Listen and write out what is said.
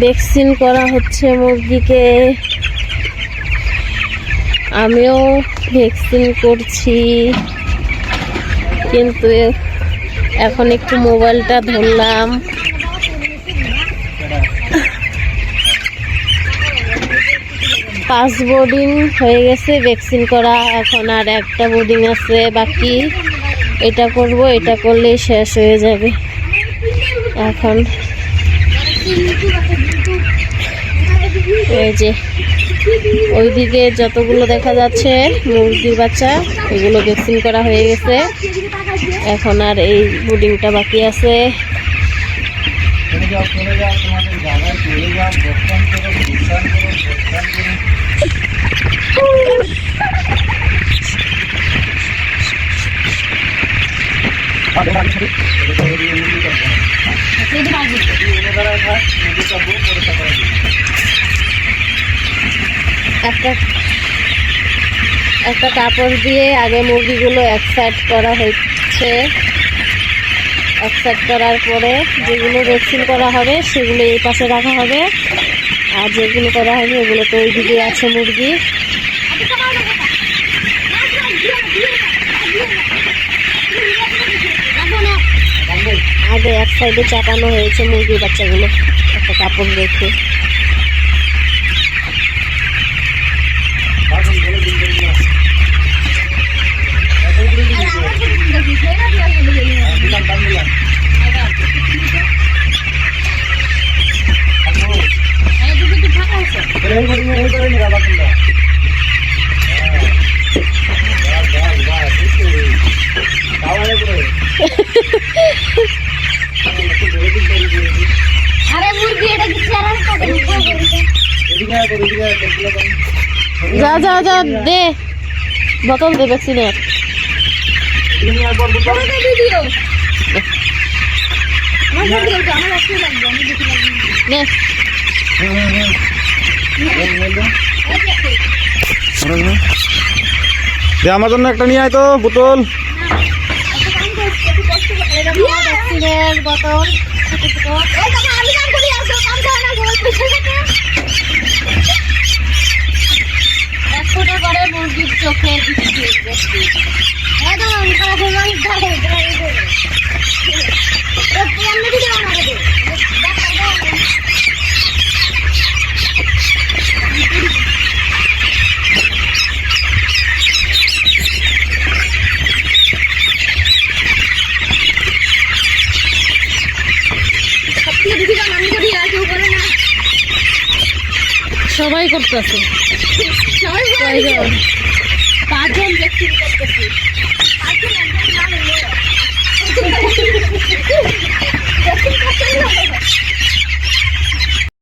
Vaccine করা হচ্ছে মুরগিকে। আমিও ভ্যাকসিন করছি। কিন্তু এখন একটু মোবাইলটা ধরলাম। পাঁচ বোর্ডিং হয়ে গেছে, ভ্যাকসিন করা এখন আর একটা বোর্ডিং আছে বাকি। এটা করব, এটা করলেই শেষ হয়ে যাবে। এখন এই যে, ওইদিকে যতগুলো দেখা যাচ্ছে, মুরগির বাচ্চা, এগুলো ভ্যাকসিন করা হয়ে গেছে। এখন আর এই বোর্ডিংটা বাকি আছে। যাও, চলে যাও, তোমাদের জায়গায় চলে যাও করো করো করো। একটা একটা কাপড় দিয়ে আগে মুরগিগুলো এক সাইড করা হচ্ছে। এক সাইড করার পরে যেগুলো ভ্যাকসিন করা হবে সেগুলো এই পাশে রাখা হবে। আর যেগুলো করা হবে ওগুলো তো ওই দিকে আছে মুরগি। আগে এক সাইডে চাপানো হয়েছে মুরগির বাচ্চাগুলো একটা কাপড় রেখে। আরে মুরগি এটা কি চেরার কাটে যা যা যা দে। বোতল দে ভ্যাকসিনের ভিডিও আমার ভিডিও আমার আসতে লাগবে আমি দেখি লাগবে নে। আমার জন্য একটা নিয়ে আয় তো বোতল। করে মুরগির চোখে সবাই করতেছে। পাঁচজন ব্যক্তি করতেছি